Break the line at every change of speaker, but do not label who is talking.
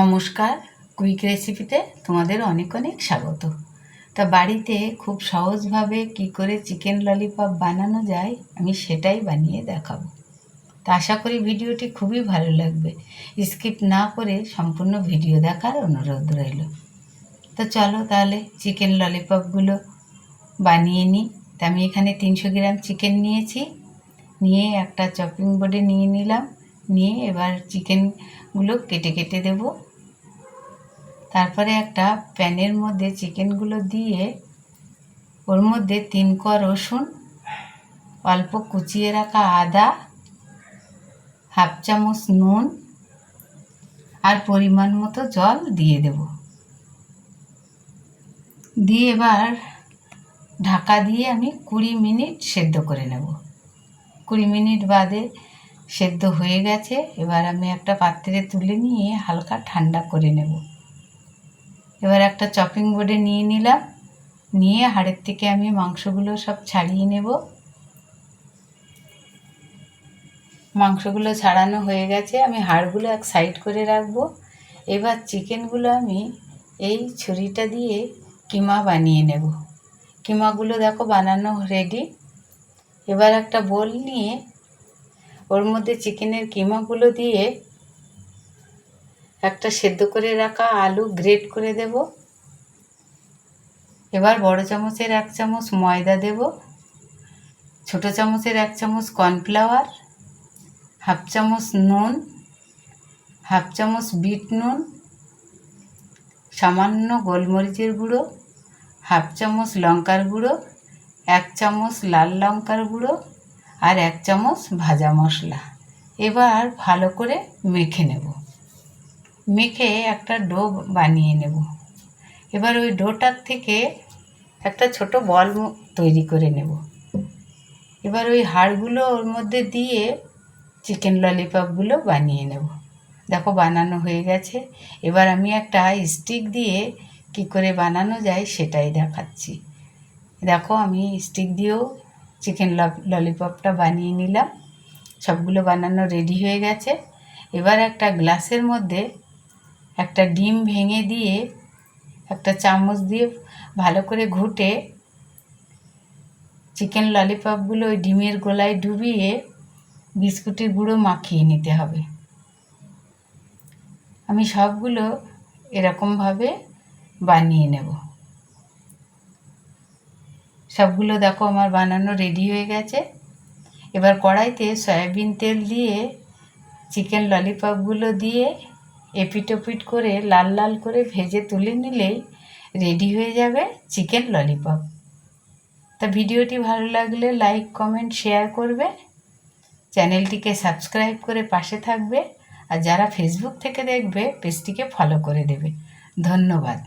নমস্কার, কুইক রেসিপিতে তোমাদের অনেক অনেক স্বাগত। তা বাড়িতে খুব সহজভাবে কি করে চিকেন ললিপপ বানানো যায় আমি সেটাই বানিয়ে দেখাবো। তা আশা করি ভিডিওটি খুবই ভালো লাগবে। স্কিপ না করে সম্পূর্ণ ভিডিও দেখার অনুরোধ রইল। তো চলো তাহলে চিকেন ললিপপগুলো বানিয়ে নিই। তা আমি এখানে তিনশো গ্রাম চিকেন নিয়েছি। নিয়ে একটা চপিং বোর্ডে নিয়ে নিলাম। নিয়ে এবার চিকেনগুলো কেটে কেটে দেব। তারপরে একটা প্যানের মধ্যে চিকেনগুলো দিয়ে ওর মধ্যে তিন ক রসুন, অল্প কুচিয়ে রাখা আদা, হাফ চামচ নুন আর পরিমাণ মতো জল দিয়ে দেব। দিয়ে এবার ঢাকা দিয়ে আমি কুড়ি মিনিট সেদ্ধ করে নেব। কুড়ি মিনিট বাদে সেদ্ধ হয়ে গেছে। এবার আমি একটা পাত্রে তুলে নিয়ে হালকা ঠান্ডা করে নেব। এবার একটা চপিং বোর্ডে নিয়ে নিলাম। নিয়ে হাড়ের থেকে আমি মাংসগুলো সব ছাড়িয়ে নেব। মাংসগুলো ছাড়ানো হয়ে গেছে। আমি হাড়গুলো এক সাইড করে রাখব। এবার চিকেনগুলো আমি এই ছুরিটা দিয়ে কিমা বানিয়ে নেব। কিমাগুলো দেখো বানানো রেডি এবার একটা বোল নিয়ে ওর মধ্যে চিকেনের কিমাগুলো দিয়ে একটা সেদ্ধ করে রাখা আলু গ্রেট করে দেব। এবার বড় চামচের এক চামচ ময়দা দেব। ছোট চামচের এক চামচ কর্নফ্লাওয়ার, হাফ চামচ নুন, হাফ চামচ বিট নুন, সামান্য গোলমরিচের গুঁড়ো, হাফ চামচ লঙ্কার গুঁড়ো, এক চামচ লাল লঙ্কার গুঁড়ো আর এক চামচ ভাজা মশলা। এবার ভালো করে মেখে নেব। মেখে একটা ডো বানিয়ে নেব। এবার ওই ডোটার থেকে একটা ছোট বল তৈরি করে নেব। এবার ওই হাড়গুলো ওর মধ্যে দিয়ে চিকেন ললিপপগুলো বানিয়ে নেব। দেখো বানানো হয়ে গেছে। এবার আমি একটা স্টিক দিয়ে কি করে বানানো যায় সেটাই দেখাচ্ছি। দেখো আমি স্টিক দিয়েও চিকেন ললিপপটা বানিয়ে নিলাম। সবগুলো বানানো রেডি হয়ে গেছে। এবার একটা গ্লাসের মধ্যে একটা ডিম ভেঙে দিয়ে একটা চামচ দিয়ে ভালো করে ঘুটে চিকেন ললিপপগুলো ওই ডিমের গোলায় ডুবিয়ে বিস্কুটের গুঁড়ো মাখিয়ে নিতে হবে। আমি সবগুলো এরকমভাবে বানিয়ে নেব। সবগুলো দেখো আমার বানানো রেডি হয়ে গেছে। এবার কড়াইতে সয়াবিন তেল দিয়ে চিকেন ললিপপগুলো দিয়ে এপিট ওপিট করে লাল লাল করে ভেজে তুলে নিলেই রেডি হয়ে যাবে চিকেন ললিপপ তা ভিডিওটি ভালো লাগলে লাইক কমেন্ট শেয়ার করবে। চ্যানেলটিকে সাবস্ক্রাইব করে পাশে থাকবে। আর যারা ফেসবুক থেকে দেখবে পেজটিকে ফলো করে দেবে। ধন্যবাদ।